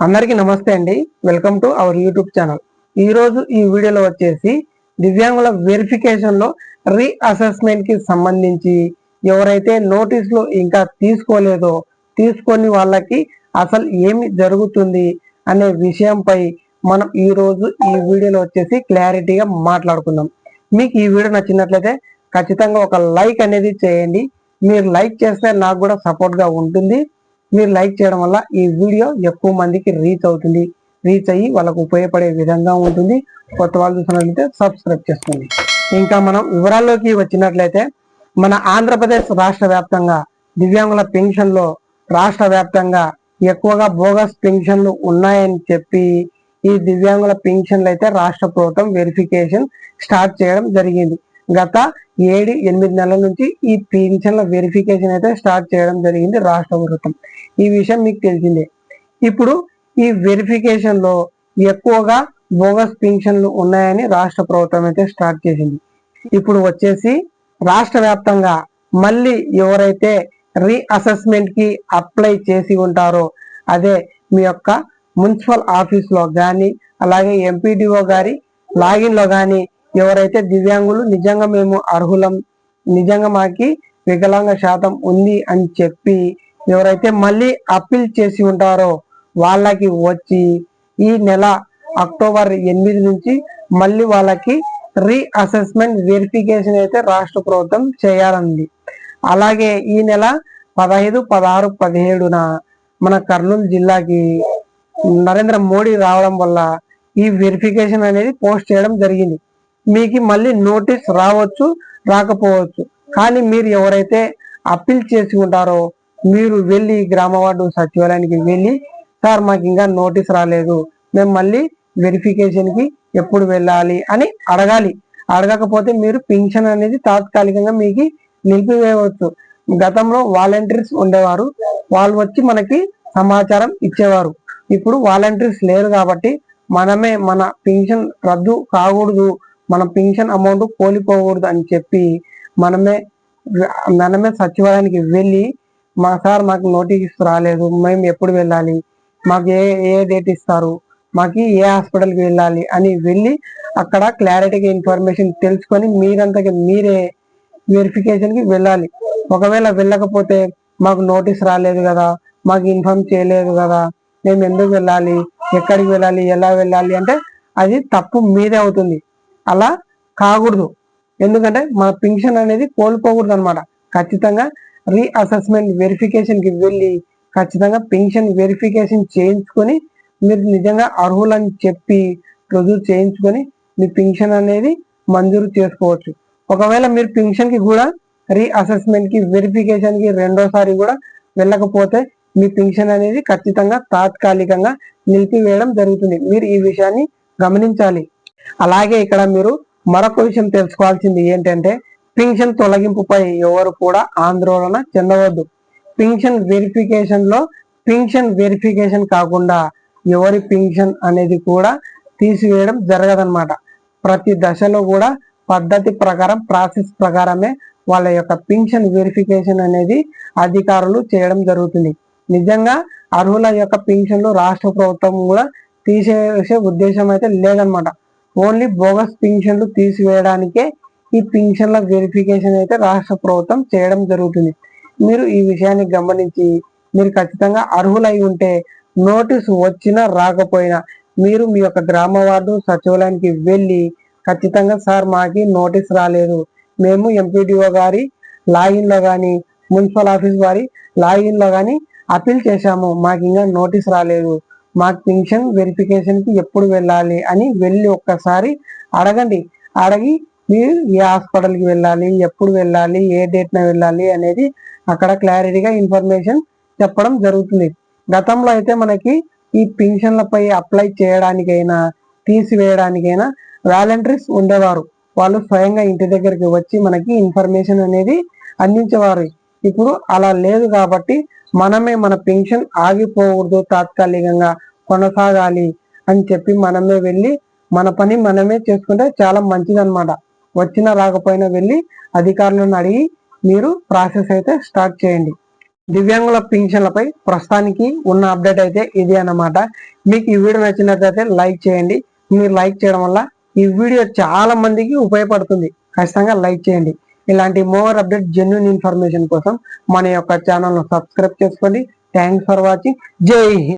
అందరికీ నమస్తే అండి. Welcome to our YouTube channel ఈ రోజు ఈ వీడియోలో వచ్చేసి దివ్యాంగుల వెరిఫికేషన్లో రీఅసెస్మెంట్కి సంబంధించి ఎవరైతే నోటీసులు ఇంకా తీసుకోలేదో తీసుకొని వాళ్ళకి అసలు ఏమి జరుగుతుంది అనే విషయంపై మనం ఈ రోజు ఈ వీడియోలో వచ్చేసి క్లారిటీగా మాట్లాడుకుందాం. మీకు ఈ వీడియో నచ్చినట్లయితే ఖచ్చితంగా ఒక లైక్ అనేది చేయండి. మీరు లైక్ చేస్తే నాకు కూడా సపోర్ట్గా ఉంటుంది. మీరు లైక్ చేయడం వల్ల ఈ వీడియో ఎక్కువ మందికి రీచ్ అవుతుంది. రీచ్ అయ్యి వాళ్ళకు ఉపయోగపడే విధంగా ఉంటుంది. కొత్త వాళ్ళు చూసినట్లయితే సబ్స్క్రైబ్ చేసుకోండి. ఇంకా మనం వివరాల్లోకి వచ్చినట్లయితే మన ఆంధ్రప్రదేశ్ రాష్ట్ర వ్యాప్తంగా దివ్యాంగుల పెన్షన్లో రాష్ట్ర వ్యాప్తంగా ఎక్కువగా బోగస్ పెన్షన్లు ఉన్నాయని చెప్పి ఈ దివ్యాంగుల పెన్షన్లు అయితే రాష్ట్ర ప్రభుత్వం వెరిఫికేషన్ స్టార్ట్ చేయడం జరిగింది. గత ఏడు ఎనిమిది నెలల నుంచి ఈ పింఛన్ల వెరిఫికేషన్ అయితే స్టార్ట్ చేయడం జరిగింది రాష్ట్ర ప్రభుత్వం. ఈ విషయం మీకు తెలిసిందే. ఇప్పుడు ఈ వెరిఫికేషన్లో ఎక్కువగా బోగస్ పింఛన్లు ఉన్నాయని రాష్ట్ర ప్రభుత్వం అయితే స్టార్ట్ చేసింది. ఇప్పుడు వచ్చేసి రాష్ట్ర వ్యాప్తంగా మళ్ళీ ఎవరైతే రీఅసెస్మెంట్కి అప్లై చేసి ఉంటారో అదే మీ యొక్క మున్సిపల్ ఆఫీస్లో కానీ అలాగే ఎంపీడీఓ గారి లాగిన్లో కానీ ఎవరైతే దివ్యాంగులు నిజంగా మేము అర్హులం నిజంగా మాకి వికలాంగ శాతం ఉంది అని చెప్పి ఎవరైతే మళ్ళీ అప్పీల్ చేసి ఉంటారో వాళ్ళకి వచ్చి ఈ నెల అక్టోబర్ ఎనిమిది నుంచి మళ్ళీ వాళ్ళకి రీఅసెస్మెంట్ వెరిఫికేషన్ అయితే రాష్ట్ర ప్రభుత్వం చేయాలండి అలాగే ఈ నెల పదహైదు పదహారు పదిహేడున మన కర్నూలు జిల్లాకి నరేంద్ర మోడీ రావడం వల్ల ఈ వెరిఫికేషన్ అనేది పోస్ట్ చేయడం జరిగింది. మీకు మళ్ళీ నోటీస్ రావచ్చు రాకపోవచ్చు. కానీ మీరు ఎవరైతే అప్పీల్ చేసి ఉంటారో మీరు వెళ్ళి గ్రామ వార్డు సచివాలయానికి వెళ్ళి సార్ మాకు ఇంకా నోటీస్ రాలేదు. మేము మళ్ళీ వెరిఫికేషన్కి ఎప్పుడు వెళ్ళాలి అని అడగాలి. అడగకపోతే మీరు పింఛన్ అనేది తాత్కాలికంగా మీకు నిలిపివేయవచ్చు. గతంలో వాలంటీర్స్ ఉండేవారు. వాళ్ళు వచ్చి మనకి సమాచారం ఇచ్చేవారు. ఇప్పుడు వాలంటీర్స్ లేరు కాబట్టి మనమే మన పింఛన్ రద్దు కాకూడదు మన పింఛన్ అమౌంట్ కోల్పోకూడదు అని చెప్పి మనమే మనమే సచివాలయానికి వెళ్ళి మా సార్ మాకు నోటీస్ రాలేదు మేము ఎప్పుడు వెళ్ళాలి మాకు ఏ ఏ డేట్ ఇస్తారు మాకు ఏ హాస్పిటల్కి వెళ్ళాలి అని వెళ్ళి అక్కడ క్లారిటీగా ఇన్ఫర్మేషన్ తెలుసుకొని మీరంతకి మీరే వెరిఫికేషన్కి వెళ్ళాలి. ఒకవేళ వెళ్ళకపోతే మాకు నోటీస్ రాలేదు కదా మాకు ఇన్ఫార్మ్ చేయలేదు కదా మేము ఎందుకు వెళ్ళాలి ఎక్కడికి వెళ్ళాలి ఎలా వెళ్ళాలి అంటే అది తప్పు మీదే అవుతుంది. అలా కాకూడదు. ఎందుకంటే మన పింఛన్ అనేది కోల్పోకూడదు అనమాట ఖచ్చితంగా రీఅసెస్మెంట్ వెరిఫికేషన్కి వెరిఫికేషన్కి వెళ్ళి ఖచ్చితంగా పెన్షన్ వెరిఫికేషన్ చేయించుకొని మీరు నిజంగా అర్హులని చెప్పి రుజువు చేయించుకొని మీ పెన్షన్ అనేది మంజూరు చేసుకోవచ్చు. ఒకవేళ మీరు పెన్షన్కి కూడా రీఅసెస్మెంట్కి వెరిఫికేషన్కి కి వెరిఫికేషన్కి రెండోసారి కూడా వెళ్ళకపోతే మీ పెన్షన్ అనేది ఖచ్చితంగా తాత్కాలికంగా నిలిపివేయడం జరుగుతుంది. మీరు ఈ విషయాన్ని గమనించాలి. అలాగే ఇక్కడ మీరు మరొక విషయం తెలుసుకోవాల్సింది ఏంటంటే పింఛన్ తొలగింపుపై ఎవరు కూడా ఆందోళన చెందవద్దు. పింఛన్ వెరిఫికేషన్లో పింఛన్ వెరిఫికేషన్ కాకుండా ఎవరి పింఛన్ అనేది కూడా తీసివేయడం జరగదన్నమాట. ప్రతి దశలో కూడా పద్ధతి ప్రకారం ప్రాసెస్ ప్రకారమే వాళ్ళ యొక్క పింఛన్ వెరిఫికేషన్ అనేది అధికారులు చేయడం జరుగుతుంది. నిజంగా అర్హుల యొక్క పింఛన్లు రాష్ట్ర ప్రభుత్వం కూడా తీసేసే ఉద్దేశం అయితే లేదనమాట ఓన్లీ బోగస్ పింఛన్లు తీసివేయడానికే ఈ పింఛన్ల వెరిఫికేషన్ అయితే రాష్ట్ర ప్రభుత్వం చేయడం జరుగుతుంది. మీరు ఈ విషయాన్ని గమనించి మీరు ఖచ్చితంగా అర్హులై ఉంటే నోటీసు వచ్చినా రాకపోయినా మీరు మీ యొక్క గ్రామ వార్డు సచివాలయానికి వెళ్ళి ఖచ్చితంగా సార్ మాకి నోటీస్ రాలేదు. మేము ఎంపీడీఓ గారి లాగిన్లో కానీ మున్సిపల్ ఆఫీస్ వారి లాగిన్లో కానీ అప్పీల్ చేశాము. మాకు ఇంకా నోటీస్ రాలేదు. మాకు పెన్షన్ వెరిఫికేషన్కి ఎప్పుడు వెళ్ళాలి అని వెళ్ళి ఒక్కసారి అడగండి. అడిగి మీరు ఏ హాస్పిటల్కి వెళ్ళాలి ఎప్పుడు వెళ్ళాలి ఏ డేట్న వెళ్ళాలి అనేది అక్కడ క్లారిటీగా ఇన్ఫర్మేషన్ చెప్పడం జరుగుతుంది. గతంలో అయితే మనకి ఈ పెన్షన్లపై అప్లై చేయడానికైనా తీసివేయడానికైనా వాలంటీర్స్ ఉండేవారు. వాళ్ళు స్వయంగా ఇంటి దగ్గరికి వచ్చి మనకి ఇన్ఫర్మేషన్ అనేది అందించేవారు. ఇప్పుడు అలా లేదు కాబట్టి మనమే మన పెన్షన్ ఆగిపోకూడదు తాత్కాలికంగా కొనసాగాలి అని చెప్పి మనమే వెళ్ళి మన పని మనమే చేసుకుంటే చాలా మంచిది అనమాట వచ్చినా రాకపోయినా వెళ్ళి అధికారులను అడిగి మీరు ప్రాసెస్ అయితే స్టార్ట్ చేయండి. దివ్యాంగుల పింఛన్లపై ప్రస్తుతానికి ఉన్న అప్డేట్ అయితే ఇది అన్నమాట. మీకు ఈ వీడియో నచ్చినట్లయితే లైక్ చేయండి. మీరు లైక్ చేయడం వల్ల ఈ వీడియో చాలా మందికి ఉపయోగపడుతుంది. ఖచ్చితంగా లైక్ చేయండి. ఇలాంటి మోర్ అప్డేట్ జెన్యున్ ఇన్ఫర్మేషన్ కోసం మన యొక్క ఛానల్ను సబ్స్క్రైబ్ చేసుకోండి. థ్యాంక్స్ ఫర్ వాచింగ్ జై హింద్.